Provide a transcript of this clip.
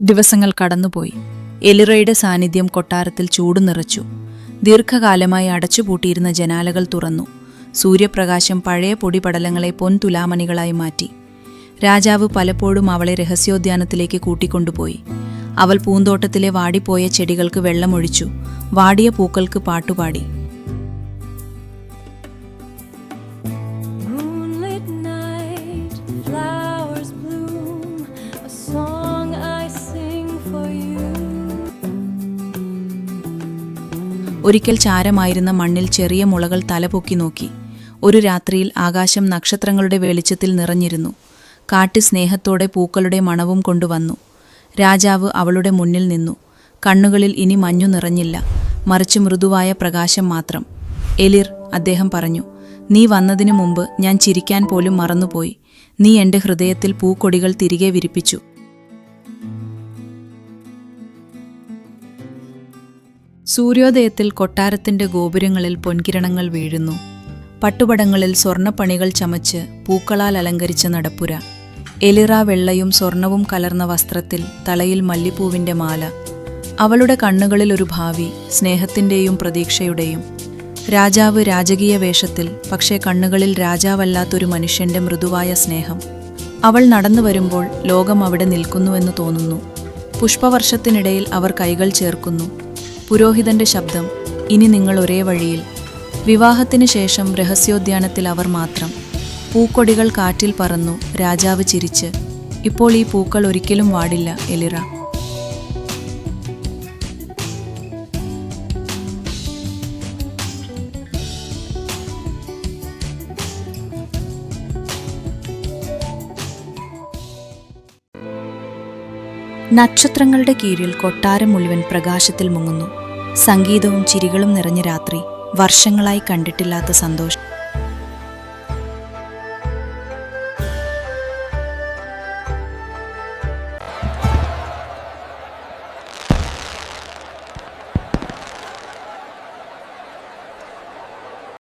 ദിവസങ്ങൾ കടന്നുപോയി. എലിറയുടെ സാന്നിധ്യം കൊട്ടാരത്തിൽ ചൂട് നിറച്ചു. ദീർഘകാലമായി അടച്ചുപൂട്ടിയിരുന്ന ജനാലകൾ തുറന്നു. സൂര്യപ്രകാശം പഴയ പൊടിപടലങ്ങളെ പൊൻതുലാമണികളായി മാറ്റി. രാജാവ് പലപ്പോഴും അവളെ രഹസ്യോദ്യാനത്തിലേക്ക് കൂട്ടിക്കൊണ്ടുപോയി. അവൾ പൂന്തോട്ടത്തിലെ വാടിപ്പോയ ചെടികൾക്ക് വെള്ളമൊഴിച്ചു. വാടിയ പൂക്കൾക്ക് പാട്ടുപാടി. ഒരിക്കൽ ചാരമായിരുന്ന മണ്ണിൽ ചെറിയ മുളകൾ തലപൊക്കി നോക്കി. ഒരു രാത്രിയിൽ ആകാശം നക്ഷത്രങ്ങളുടെ വെളിച്ചത്തിൽ നിറഞ്ഞിരുന്നു. കാട്ട് സ്നേഹത്തോടെ പൂക്കളുടെ മണവും കൊണ്ടുവന്നു. രാജാവ് അവളുടെ മുന്നിൽ നിന്നു. കണ്ണുകളിൽ ഇനി മഞ്ഞു നിറഞ്ഞില്ല. മറിച്ച് മൃദുവായ പ്രകാശം മാത്രം. എലിർ അദ്ദേഹം പറഞ്ഞു നീ വന്നതിനു മുമ്പ് ഞാൻ ചിരിക്കാൻ പോലും മറന്നുപോയി. നീ എന്റെ ഹൃദയത്തിൽ പൂക്കൊടികൾ തിരികെ വിരിപ്പിച്ചു. സൂര്യോദയത്തിൽ കൊട്ടാരത്തിന്റെ ഗോപുരങ്ങളിൽ പൊൻകിരണങ്ങൾ വീഴുന്നു. പട്ടുപടങ്ങളിൽ സ്വർണപ്പണികൾ ചമച്ച് പൂക്കളാൽ അലങ്കരിച്ച നടപ്പുര. എലിറ വെള്ളയും സ്വർണവും കലർന്ന വസ്ത്രത്തിൽ തലയിൽ മല്ലിപ്പൂവിന്റെ മാല. അവളുടെ കണ്ണുകളിൽ ഒരു ഭാവി സ്നേഹത്തിന്റെയും പ്രതീക്ഷയുടെയും. രാജാവ് രാജകീയ വേഷത്തിൽ പക്ഷേ കണ്ണുകളിൽ രാജാവല്ലാത്തൊരു മനുഷ്യന്റെ മൃദുവായ സ്നേഹം. അവൾ നടന്നു വരുമ്പോൾ ലോകം അവിടെ നിൽക്കുന്നുവെന്ന് തോന്നുന്നു. പുഷ്പവർഷത്തിനിടയിൽ അവർ കൈകൾ ചേർക്കുന്നു. പുരോഹിതന്റെ ശബ്ദം ഇനി നിങ്ങൾ ഒരേ വഴിയിൽ. വിവാഹത്തിന് ശേഷം രഹസ്യോദ്യാനത്തിൽ അവർ മാത്രം. പൂക്കൊടികൾ കാറ്റിൽ പറന്നു രാജാവ് ചിരിച്ച് ഇപ്പോൾ ഈ പൂക്കൾ ഒരിക്കലും വാടില്ല എലിറ. നക്ഷത്രങ്ങളുടെ കീഴിൽ കൊട്ടാരം മുഴുവൻ പ്രകാശത്തിൽ മുങ്ങുന്നു. സംഗീതവും ചിരികളും നിറഞ്ഞ രാത്രി വർഷങ്ങളായി കണ്ടിട്ടില്ലാത്ത സന്തോഷം.